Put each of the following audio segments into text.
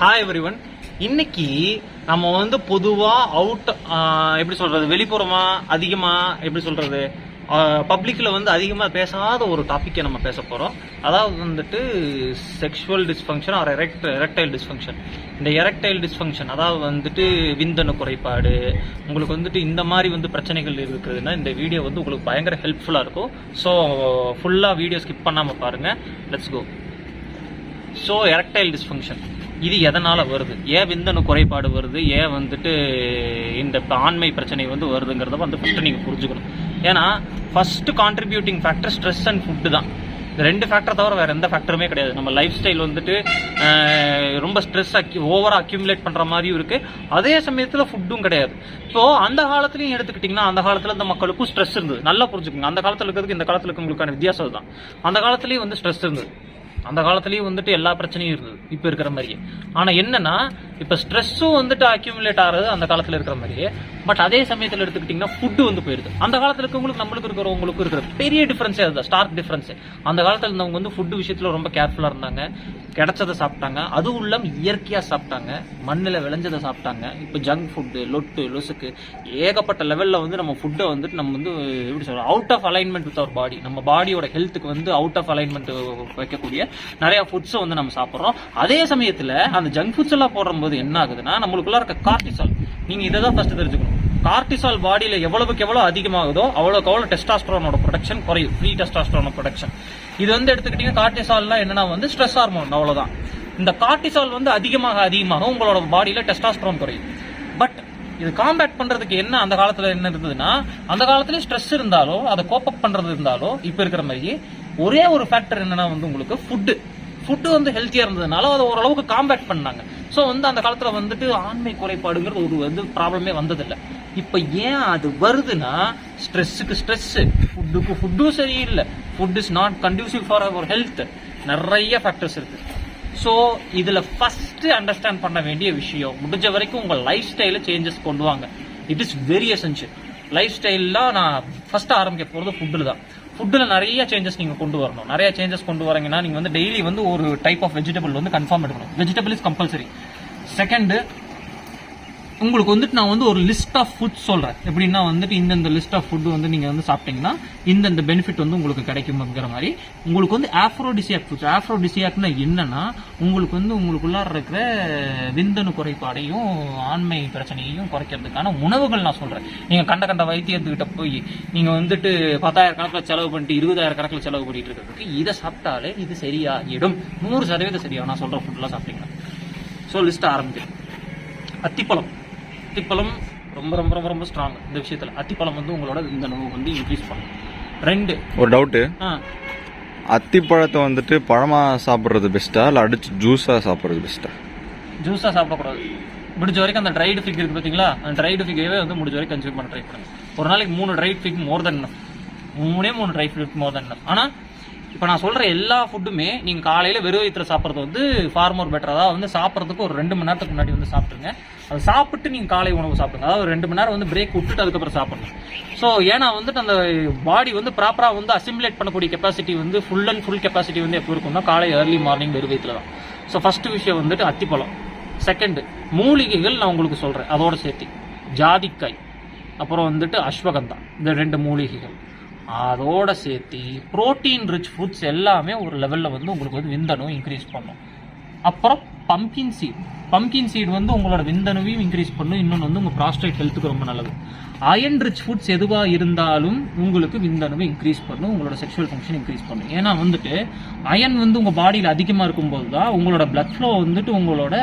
Hi every one இன்னைக்கு நம்ம வந்து பொதுவாக அவுட் எப்படி சொல்றது வெளிப்புறமா அதிகமா எப்படி சொல்றது பப்ளிக்கில் வந்து அதிகமாக பேசாத ஒரு டாப்பிக்கை நம்ம பேச போகிறோம் அதாவது வந்துட்டு sexual dysfunction or erect erectile dysfunction இந்த எரெக்டைல் டிஸ்ஃபங்க்ஷன் அதாவது வந்துட்டு விந்தணு குறைபாடு உங்களுக்கு வந்துட்டு இந்த மாதிரி வந்து பிரச்சனைகள் இருக்குதுன்னா இந்த வீடியோ வந்து உங்களுக்கு பயங்கர ஹெல்ப்ஃபுல்லாக இருக்கும். ஸோ ஃபுல்லாக வீடியோ ஸ்கிப் பண்ணாமல் பாருங்கள் let's go so erectile dysfunction இது எதனால் வருது? ஏன் விந்தணு குறைபாடு வருது? ஏன் வந்துட்டு இந்த ஆண்மை பிரச்சனை வந்து வருதுங்கிறத வந்து ஃபஸ்ட்டு நீங்கள் புரிஞ்சுக்கணும். ஏன்னா first contributing factor stress and food தான். இந்த ரெண்டு ஃபேக்டர் தவிர வேறு எந்த ஃபேக்டருமே கிடையாது. நம்ம லைஃப் ஸ்டைல் வந்துட்டு ரொம்ப ஸ்ட்ரெஸ் அக்யூ ஓவராக அக்யூமுலேட் பண்ணுற மாதிரியும் இருக்குது அதே சமயத்தில் ஃபுட்டும் கிடையாது. ஸோ அந்த காலத்துலையும் எடுத்துக்கிட்டிங்கன்னா அந்த காலத்தில் இந்த மக்களுக்கும் ஸ்ட்ரெஸ் இருந்தது. நல்லா புரிஞ்சுக்கோங்க. அந்த காலத்தில் இருக்கிறதுக்கு இந்த காலத்தில் இருக்கிறவங்களுக்கான வித்தியாசம் தான் அந்த காலத்துலேயும் வந்து ஸ்ட்ரெஸ் இருந்தது. அந்த காலத்துலேயும் வந்துட்டு எல்லா பிரச்சனையும் இருந்தது இப்போ இருக்கிற மாதிரியே. ஆனால் என்னன்னா இப்போ ஸ்ட்ரெஸ்ஸும் வந்துட்டு அக்யூமுலேட் ஆகிறது அந்த காலத்தில் இருக்கிற மாதிரியே. பட் அதே சமயத்தில் எடுத்துக்கிட்டிங்கன்னா ஃபுட்டு வந்து போயிடுது அந்த காலத்தில் இருக்கவங்களுக்கு நம்மளுக்கு இருக்கிறவங்களுக்கு இருக்கிற பெரிய டிஃப்ரென்ஸே அதுதான் ஸ்டார்க் டிஃபரன்ஸ் அந்த காலத்தில் இருந்தவங்க வந்து ஃபுட்டு விஷயத்தில் ரொம்ப கேர்ஃபுல்லாக இருந்தாங்க. கிடைச்சதை சாப்பிட்டாங்க. அதுவும் இல்லாமல் இயற்கையாக சாப்பிட்டாங்க. மண்ணில் விளைஞ்சதை சாப்பிட்டாங்க. இப்போ ஜங்க் ஃபுட்டு லொட்டு லொசுக்கு ஏகப்பட்ட லெவலில் வந்து நம்ம ஃபுட்டை வந்துட்டு நம்ம வந்து எப்படி சொல்கிறோம் out of alignment with our body நம்ம பாடியோட ஹெல்த்துக்கு வந்து அவுட் ஆஃப் அலைன்மெண்ட் வைக்கக்கூடிய நிறைய ஃபுட்ஸை வந்து நம்ம சாப்பிட்றோம். அதே சமயத்தில் அந்த ஜங்க் ஃபுட்ஸ் எல்லாம் போடும்போது என்ன ஆகுதுன்னா நம்மளுக்குள்ள இருக்க கார்டிசால் நீங்க இதை தான் ஃபர்ஸ்ட் தெரிஞ்சுக்கணும் கார்டிசால் பாடியில் எவ்வளவுக்கு எவ்வளோ அதிகமாகுதோ அவ்வளோக்கு அவ்வளோ டெஸ்டாஸ்ட்ரோனோட ப்ரொடக்ஷன் குறையும். ஃப்ரீ டெஸ்டாஸ்ட்ரோனோட ப்ரொடக்ஷன் இது வந்து எடுத்துக்கிட்டீங்கன்னா கார்டிசால்லாம் என்னன்னா வந்து ஸ்ட்ரெஸ் ஹார்மோன் அவ்வளோதான் இந்த கார்டிசால் வந்து அதிகமாக அதிகமாக உங்களோட பாடியில் டெஸ்டாஸ்ட்ரோன் குறையும். பட் இது காம்பேக்ட் பண்றதுக்கு என்ன அந்த காலத்துல என்ன இருந்ததுன்னா அந்த காலத்துல ஸ்ட்ரெஸ் இருந்தாலோ அதை கோப்பப் பண்றது இருந்தாலோ இப்ப இருக்கிற மாதிரி ஒரே ஒரு ஃபேக்டர் என்னன்னா வந்து உங்களுக்கு ஃபுட்டு ஃபுட்டு வந்து ஹெல்த்தியா இருந்ததுனால அதை ஓரளவுக்கு காம்பேக்ட் பண்ணாங்க. ஸோ வந்து அந்த காலத்துல வந்துட்டு ஆண்மை குறைபாடுங்கிறது ஒரு வந்து ப்ராப்ளமே வந்ததில்லை. இப்போ ஏன் அது வருதுன்னா ஸ்ட்ரெஸ்ஸுக்கு ஸ்ட்ரெஸ் ஃபுட்டுக்கு ஃபுட்டும் சரியில்லை. Food is not conducive for our health நிறைய ஃபேக்டர்ஸ் இருக்கு. ஸோ இதுல ஃபர்ஸ்ட் அண்டர்ஸ்டாண்ட் பண்ண வேண்டிய விஷயம் முடிஞ்ச வரைக்கும் உங்க லைஃப் ஸ்டைல சேஞ்சஸ் கொண்டு வாங்க. It is very essential life ஸ்டைல்லாம் நான் ஃபர்ஸ்ட் ஆரம்பிக்க போறது ஃபுட்டில் தான். ஃபுட்டில் நிறைய சேஞ்சஸ் நீங்கள் கொண்டு வரணும். நிறைய சேஞ்சஸ் கொண்டு வரீங்கன்னா நீங்கள் வந்து டெய்லி வந்து ஒரு டைப் ஆஃப் வெஜிடபிள் வந்து கன்ஃபார்ம் எடுக்கணும். வெஜிடபிள் இஸ் கம்பல்சரி செகண்டு உங்களுக்கு வந்துட்டு நான் வந்து ஒரு லிஸ்ட் ஆஃப் ஃபுட் சொல்கிறேன் எப்படின்னா வந்துட்டு இந்தந்த லிஸ்ட் ஆஃப் ஃபுட்டு வந்து நீங்கள் வந்து சாப்பிட்டீங்கன்னா இந்தந்த பெனிஃபிட் வந்து உங்களுக்கு கிடைக்குங்கிற மாதிரி. உங்களுக்கு வந்து ஆஃப்ரோடிசியாக் ஃபுட்ஸ் ஆஃப்ரோடிசியாக்னா என்னன்னா உங்களுக்கு வந்து உங்களுக்குள்ளார இருக்கிற விந்தணு குறைபாடையும் ஆண்மை பிரச்சனையையும் குறைக்கிறதுக்கான உணவுகள் நான் சொல்கிறேன் நீங்கள் கண்ட கண்ட வைத்தியத்துக்கிட்ட போய் நீங்கள் வந்துட்டு பத்தாயிரம் கணக்கில் செலவு பண்ணிட்டு இருபதாயிரம் கணக்கில் செலவு பண்ணிட்டு இருக்கிறதுக்கு இதை சாப்பிட்டாலே இது சரியாகிடும் நூறு சதவீதம் சரியாகும் நான் சொல்கிற ஃபுட்லாம் சாப்பிட்டீங்கன்னா. ஸோ லிஸ்ட் ஆரம்பிக்கிறேன். அத்திப்பழம். அத்திப்பழம் ரொம்ப ரொம்ப ரொம்ப ரொம்ப ஸ்ட்ராங் இந்த விஷயத்துல அத்திப்பழம் வந்து உங்களோட இந்த நோவு வந்து இன்க்ரீஸ் பண்ணும். ரெண்டு. ஒரு டவுட்டு ஆ. அத்திப்பழத்தை வந்துட்டு பழமா சாப்பிட்றது பெஸ்ட்டா இல்லை அடிச்சு ஜூஸா சாப்பிட்றது பெஸ்ட்டா ஜூஸாக சாப்பிடக்கூடாது. முடிஞ்ச வரைக்கும் அந்த ட்ரைடு ஃபிக் இருக்கு பார்த்தீங்களா அந்த ட்ரைடு ஃபிக்கையே வந்து முடிஞ்ச வரைக்கும் கன்சியூம் பண்ண ட்ரை பண்ணுங்க. ஒரு நாளைக்கு மூணு ட்ரைட் ஃபிக் மோர் தென் மூணே மூணு ட்ரை ஃபிக் மோர் தென் ஆனால் இப்போ நான் சொல்ற எல்லா ஃபுட்டுமே நீங்க காலையில வெறும் வயிற்றுல சாப்பிட்றது வந்து ஃபார் மோர் பெட்டர் அதாவது வந்து சாப்பிட்றதுக்கு ஒரு ரெண்டு மணி நேரத்துக்கு முன்னாடி வந்து சாப்பிட்டுருங்க. அதை சாப்பிட்டு நீங்கள் காலை உணவு சாப்பிடுங்க. அதாவது ஒரு ரெண்டு மணி நேரம் வந்து பிரேக் விட்டுட்டு அதுக்கப்புறம் சாப்பிடணும். ஸோ ஏன்னா வந்துட்டு அந்த பாடி வந்து ப்ராப்பராக வந்து அசிமுலேட் பண்ணக்கூடிய கெப்பாசிட்டி வந்து ஃபுல் அண்ட் ஃபுல் கெப்பாசிட்டி வந்து எப்போ இருக்கும்னா காலை ஏர்லி மார்னிங் வெறுவயத்தில் தான் ஸோ ஃபஸ்ட்டு விஷயம் வந்துட்டு அத்திப்பழம். செகண்டு மூலிகைகள் நான் உங்களுக்கு சொல்கிறேன் அதோட சேர்த்து. ஜாதிக்காய். அப்புறம் வந்துட்டு அஸ்வகந்தா. இந்த ரெண்டு மூலிகைகள். அதோட சேர்த்து புரோட்டீன் ரிச் ஃபுட்ஸ் எல்லாமே ஒரு லெவலில் வந்து உங்களுக்கு வந்து விந்தனும் இன்க்ரீஸ் பண்ணும். அப்புறம் பம்கின் சீட் பம்கின் சீட் வந்து உங்களோட விந்தணுவையும் இன்க்ரீஸ் பண்ணும். இன்னொன்று வந்து உங்கள் ப்ராஸ்டேட் ஹெல்த்துக்கு ரொம்ப நல்லது. அயன் ரிச் ஃபுட்ஸ் எதுவாக இருந்தாலும் உங்களுக்கு விந்தணுவை இன்க்ரீஸ் பண்ணும். உங்களோட செக்ஷுவல் ஃபங்க்ஷன் இன்க்ரீஸ் பண்ணும். ஏன்னா வந்துட்டு அயன் வந்து உங்கள் பாடியில் அதிகமாக இருக்கும்போது தான் உங்களோட ப்ளட் ஃப்ளோ வந்துட்டு உங்களோட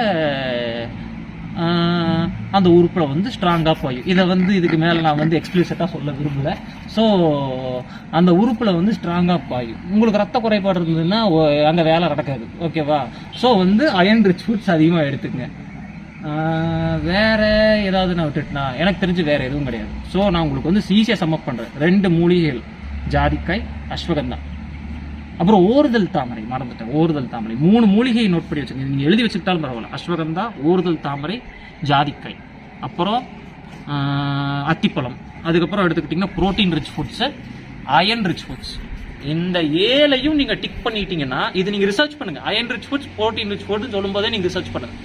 அந்த உறுப்பில் வந்து ஸ்ட்ராங்காக போயும் இதை வந்து இதுக்கு மேலே நான் வந்து எக்ஸ்பிளிசிட்டாக சொல்ல விரும்பல. ஸோ அந்த உறுப்பில் வந்து ஸ்ட்ராங்காக பாயும் உங்களுக்கு ரத்த குறைபாடு இருந்ததுன்னா அங்கே வேலை நடக்காது. ஓகேவா ஸோ வந்து அயன் ரிச் ஃபுட்ஸ் அதிகமாக எடுத்துக்கங்க ஆஹ், வேற ஏதாவது நான் விட்டுட்டுனா எனக்கு தெரிஞ்சு வேற எதுவும் கிடையாது. ஸோ நான் உங்களுக்கு வந்து ஈஸியாக சம்மப் பண்ணுறேன் ரெண்டு மூலிகைகள். ஜாதிக்காய் அஸ்வகந்தா. அப்புறம் ஓறுதல் தாமரை மறந்துட்டேன் ஓறுதல் தாமரை. மூணு மூலிகையை நோட் பண்ணி வச்சுக்கோங்க நீங்கள் எழுதி வச்சுக்கிட்டாலும் பரவாயில்ல. அஸ்வகந்தா ஓறுதல் தாமரை ஜாதிக்காய் அப்புறம் அத்திப்பழம். அதுக்கப்புறம் எடுத்துக்கிட்டிங்கன்னா protein rich foods iron rich foods இந்த ஏழையும் நீங்கள் டிக் பண்ணிட்டீங்கன்னா இது நீங்கள் ரிசர்ச் பண்ணுங்க. Iron rich foods protein rich foods சொல்லும்போதே நீங்கள் ரிசர்ச் பண்ணுங்க.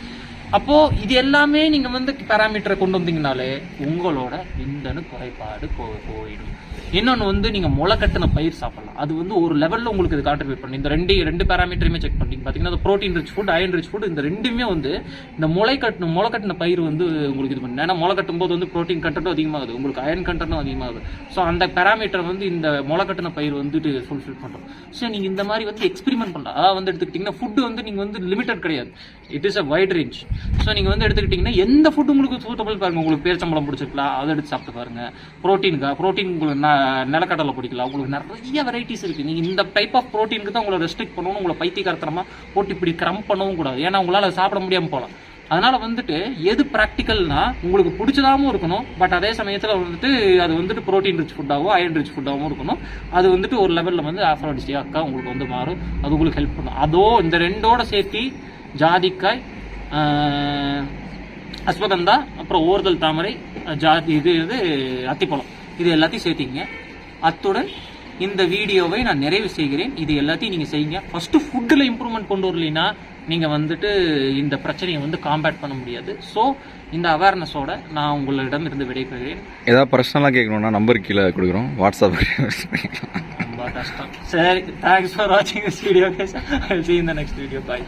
அப்போ இது எல்லாமே நீங்க வந்து பேராமீட்டரை கொண்டு வந்தீங்கனாலே உங்களோட விந்தணு குறைபாடு போ- போயிடும். இன்னொன்று வந்து நீங்கள் முளை கட்டின பயிர் சாப்பிடலாம். அது வந்து ஒரு லெவலில் உங்களுக்கு இது கான்ட்ரிபியூட் பண்ணி இந்த ரெண்டு ரெண்டு பேராமீட்டருமே செக் பண்ணி பார்த்தீங்கன்னா அந்த protein rich food iron rich food இந்த ரெண்டுமே வந்து இந்த முளை கட்டின முளை கட்டின பயிர் வந்து உங்களுக்கு இது பண்ணி ஏன்னா முளை கட்டும் போது வந்து ப்ரோட்டீன் கண்டென்ட்டும் அதிகமாகுது. உங்களுக்கு அயன் கண்டென்ட்டும் அதிகமாகுது. ஸோ அந்த பேராமீட்டர் வந்து இந்த முளை கட்டின பயிர் வந்துட்டு ஃபுல்ஃபில் பண்ணுறோம் ஸோ நீங்கள் இந்த மாதிரி வந்து எக்ஸ்பெரிமெண்ட் பண்ணலாம். அதாவது வந்து எடுத்துக்கிட்டிங்கன்னா ஃபுட்டு வந்து நீங்கள் வந்து லிமிட்டட் கிடையாது. It is a wide range so நீங்கள் வந்து எடுத்துக்கிட்டிங்கன்னா எந்த ஃபுட் உங்களுக்கு சூட்டபிள் பாருங்கள் உங்களுக்கு பேரிச்சம்பழம் பிடிச்சிருக்கலாம் அதை எடுத்து சாப்பிட்டு பாருங்கள் ப்ரோட்டீனுக்கா ப்ரோட்டீன் உங்களுக்கு ந- நிலக்கடலை பிடிக்கலாம் உங்களுக்கு நிறைய வெரைட்டிஸ் இருக்குது நீங்கள் இந்த டைப் ஆஃப் ப்ரோட்டீனுக்கு தான் உங்களை ரெஸ்ட்ரிக்ட் பண்ணணும் உங்களை பைத்தியக்காரத்தனமா போட்டு இப்படி கிரம் பண்ணவும் கூடாது. ஏன்னா உங்களால் சாப்பிட முடியாம போகலாம் அதனால் வந்துட்டு எது ப்ராக்டிக்கல்னா உங்களுக்கு பிடிச்சதாகவும் இருக்கணும். பட் அதே சமயத்தில் வந்துட்டு அது வந்துட்டு ப்ரோட்டீன் ரிச் ஃபுட்டாகவும் அயன் ரிச் ஃபுட்டாகவும் இருக்கணும். அது வந்துட்டு ஒரு லெவலில் வந்து ஆஃப்ரோடிஸ்டியாக்கா உங்களுக்கு வந்து மாறும். அது உங்களுக்கு ஹெல்ப் பண்ணும். அதோ இந்த ரெண்டோட சேர்த்து ஜாதிக்காய் ஆஹ், அஸ்வகந்தா அப்புறம் ஓர்தல் தாமரை ஜாதி இது இது அத்திப்பழம். இது எல்லாத்தையும் சேர்த்திங்க. அத்துடன் இந்த வீடியோவை நான் நிறைவு செய்கிறேன். இது எல்லாத்தையும் நீங்கள் செய்யுங்க. ஃபஸ்ட்டு ஃபுட்டில் இம்ப்ரூவ்மெண்ட் கொண்டு வரலைன்னா நீங்கள் வந்துட்டு இந்த பிரச்சனையை வந்து காம்பேட் பண்ண முடியாது. ஸோ இந்த அவேர்னஸோட நான் உங்களிடம் இருந்து விடைபெறுகிறேன். ஏதாவது பர்சனலாக கேட்கணும்னா நம்பர் கீழே கொடுக்குறோம். வாட்ஸ்அப் ரொம்ப கஷ்டம். சரி தேங்க்ஸ் ஃபார் வாட்சிங் திஸ் வீடியோ சி இந்த நெக்ஸ்ட் வீடியோ பாய்